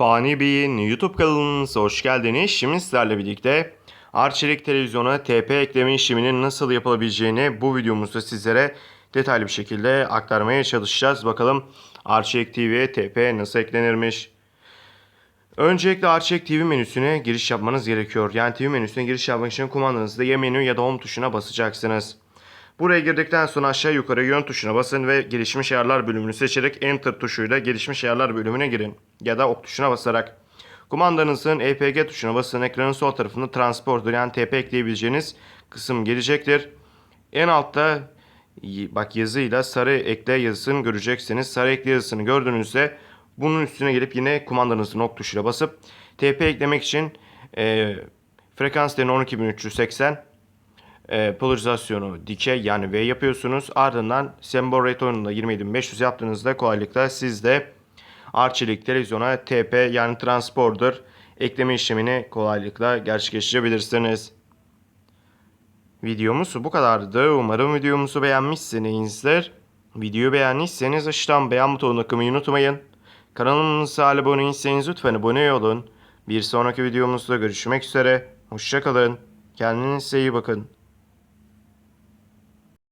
Fani Bey'in YouTube kanalınıza hoş geldiniz. Şimdi sizlerle birlikte Arçelik televizyona TP ekleme işleminin nasıl yapılabileceğini bu videomuzda sizlere detaylı bir şekilde aktarmaya çalışacağız. Bakalım Arçelik TV'ye TP nasıl eklenirmiş? Öncelikle Arçelik TV menüsüne giriş yapmanız gerekiyor. Yani TV menüsüne giriş yapmak için kumandanızda ya menü ya da home tuşuna basacaksınız. Buraya girdikten sonra aşağı yukarı yön tuşuna basın ve gelişmiş ayarlar bölümünü seçerek enter tuşuyla gelişmiş ayarlar bölümüne girin. Ya da ok tuşuna basarak. Kumandanızın EPG tuşuna basın ekranın sol tarafında transporter yani TP ekleyebileceğiniz kısım gelecektir. En altta bak yazıyla sarı ekle yazısını göreceksiniz. Sarı ekle yazısını gördüğünüzde bunun üstüne gelip yine kumandanızın ok tuşuyla basıp TP eklemek için e, frekans değerini 12380 e, polarizasyonu dikey yani V yapıyorsunuz. Ardından sembol rate oyununda 27500 yaptığınızda kolaylıkla siz de Arçelik televizyona TP yani transporter ekleme işlemini kolaylıkla gerçekleştirebilirsiniz. Videomuz bu kadardı. Umarım videomuzu beğenmişsinizdir. Videoyu beğendiyseniz aşağıdan beğen butonuna tıklamayı unutmayın. Kanalımıza abone değilseniz lütfen abone olun. Bir sonraki videomuzda görüşmek üzere. Hoşçakalın. Kendinize iyi bakın.